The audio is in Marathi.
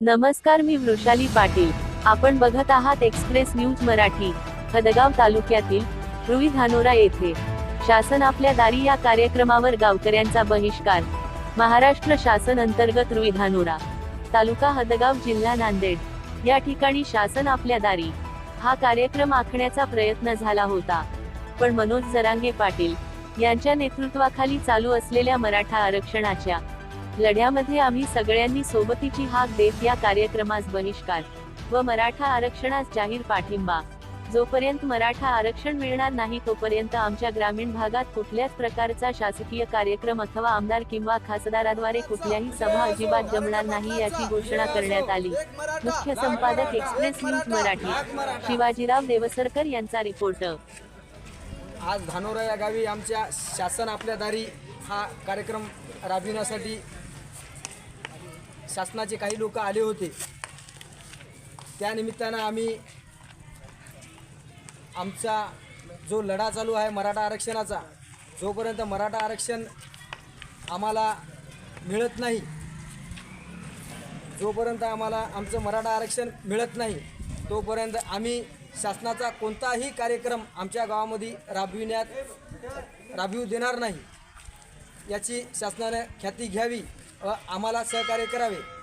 नमस्कार मी वृषाली पाटील. आपण बघत आहात एक्सप्रेस न्यूज मराठी हदगाव तालुक्यातील रुई धानोरा येथे. शासन आपल्या दारी या कार्यक्रमावर गावकऱ्यांचा बहिष्कार. महाराष्ट्र शासन अंतर्गत रुई धानोरा तालुका हदगाव जिल्हा नांदेड. या ठिकाणी शासन आपल्या दारी. हा कार्यक्रम आखण्याचा प्रयत्न झाला होता. पण मनोज जरांगे पाटील यांच्या नेतृत्वाखाली चालू असलेल्या मराठा आरक्षणाच्या लढ्यामध्ये आम्ही सगळ्यांनी सोबतीची हाक देत या कार्यक्रमास बहिष्कार व मराठा आरक्षणास जाहीर पाठिंबा. जोपर्यंत मराठा आरक्षण मिळणार नाही तोपर्यंत आमच्या ग्रामीण भागात कुठल्याच प्रकारचा शासकीय कार्यक्रम अथवा आमदार किंवा खासदाराद्वारे कुठल्याही सभा अजिबात जमणार नाही याची घोषणा करण्यात आली. मुख्य संपादक एक्सप्रेस न्यूज मराठी. शिवाजीराव देवसरकर यांचा रिपोर्ट. आज धानोरा या गावी आमच्या शासन आपल्या दारी हा कार्यक्रम राबविण्यासाठी शासनाचे काही लोक आले होते. त्यानिमित्तानं आम्ही आमचा जो लढा चालू आहे मराठा आरक्षणाचा जोपर्यंत मराठा आरक्षण आम्हाला मिळत नाही जोपर्यंत आम्हाला आमचं मराठा आरक्षण मिळत नाही तोपर्यंत आम्ही शासनाचा कोणताही कार्यक्रम आमच्या गावामध्ये राबविण्यात राबवू देणार नाही. याची शासनाने ख्याती घ्यावी. आम्हाला सहकार्य करावे.